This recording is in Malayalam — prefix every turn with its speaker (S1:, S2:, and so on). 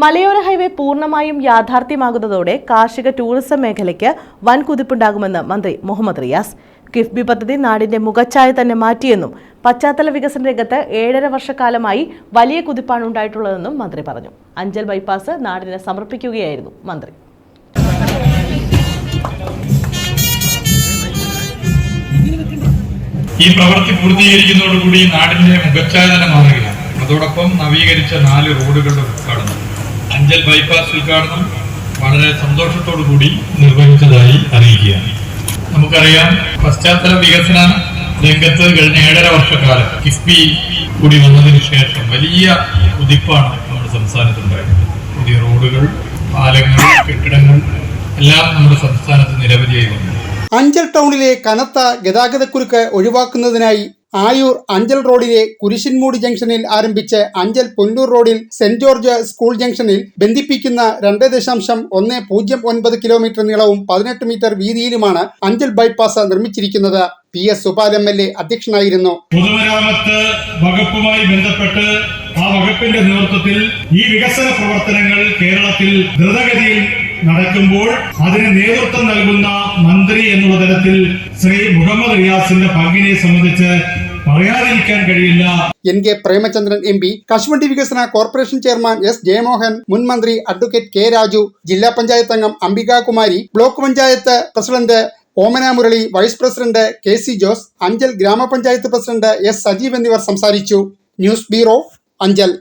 S1: മലയോര ഹൈവേ പൂർണമായും യാഥാർത്ഥ്യമാകുന്നതോടെ കാർഷിക ടൂറിസം മേഖലയ്ക്ക് വൻ കുതിപ്പുണ്ടാകുമെന്ന് മന്ത്രി മുഹമ്മദ് റിയാസ്. കിഫ്ബി പദ്ധതി നാടിന്റെ മുഖച്ഛായ തന്നെ മാറ്റിയെന്നും പശ്ചാത്തല വികസന രംഗത്ത് ഏഴര വർഷക്കാലമായി വലിയ കുതിപ്പാണ് ഉണ്ടായിട്ടുള്ളതെന്നും മന്ത്രി പറഞ്ഞു. അഞ്ചൽ ബൈപ്പാസ് നാടിന് സമർപ്പിക്കുകയായിരുന്നു മന്ത്രി.
S2: ഈ പ്രവൃത്തി പൂർത്തീകരിക്കുന്നതോടുകൂടി നാടിന്റെ മുഖച്ഛായ തന്നെ മാറുകയാണ്. അതോടൊപ്പം നവീകരിച്ച നാല് റോഡുകളുടെ ഉദ്ഘാടനം. അഞ്ചൽ ബൈപ്പാസ് ഉദ്ഘാടനം വളരെ സന്തോഷത്തോടു കൂടി നിർവഹിച്ചതായി അറിയിക്കുകയാണ്. നമുക്കറിയാം പശ്ചാത്തല വികസന രംഗത്ത് കഴിഞ്ഞ ഏഴര വർഷക്കാലം കിഫ്ബി കൂടി വന്നതിന് ശേഷം വലിയ കുതിപ്പാണ് നമ്മുടെ സംസ്ഥാനത്തുണ്ടായത് പുതിയ റോഡുകൾ പാലങ്ങൾ കെട്ടിടങ്ങൾ എല്ലാം നമ്മുടെ സംസ്ഥാനത്ത് നിരവധിയായി വന്നു.
S3: അഞ്ചൽ ടൗണിലെ കനത്ത ഗതാഗതക്കുരുക്ക് ഒഴിവാക്കുന്നതിനായി ആയൂർ അഞ്ചൽ റോഡിലെ കുരിശിൻമൂട് ജംഗ്ഷനിൽ ആരംഭിച്ച് അഞ്ചൽ പൊന്നൂർ റോഡിൽ സെന്റ് ജോർജ് സ്കൂൾ ജംഗ്ഷനിൽ ബന്ധിപ്പിക്കുന്ന രണ്ട് ദശാംശം ഒന്ന് പൂജ്യം ഒൻപത് കിലോമീറ്റർ നീളവും പതിനെട്ട് മീറ്റർ വീതിയിലുമാണ് അഞ്ചൽ ബൈപ്പാസ് നിർമ്മിച്ചിരിക്കുന്നത്. P S Supal M L A അധ്യക്ഷനായിരുന്നു.
S2: പൊതുമരാമത്ത് വകുപ്പുമായി ബന്ധപ്പെട്ട് ആ വകുപ്പിന്റെ നേതൃത്വത്തിൽ ഈ വികസന പ്രവർത്തനങ്ങൾ കേരളത്തിൽ ദ്രുതഗതിയിൽ നടക്കുമ്പോൾ അതിന് നേതൃത്വം നൽകുന്ന മന്ത്രി എന്നുള്ള തരത്തിൽ ശ്രീ മുഹമ്മദ് റിയാസിന്റെ പങ്കിനെ സംബന്ധിച്ച് പറയാതിരിക്കാൻ കഴിയില്ല.
S3: N K Premachandran M P കശുവണ്ടി വികസന കോർപ്പറേഷൻ ചെയർമാൻ എസ് ജയമോഹൻ മുൻ മന്ത്രി അഡ്വക്കേറ്റ് കെ രാജു ജില്ലാ പഞ്ചായത്ത് അംഗം Ambikakumari block panchayat president Omana Murali vice president K C Jose Anchal ഗ്രാമപഞ്ചായത്ത് പ്രസിഡന്റ് എസ് സജീവ് എന്നിവർ സംസാരിച്ചു. News bureau Anchal.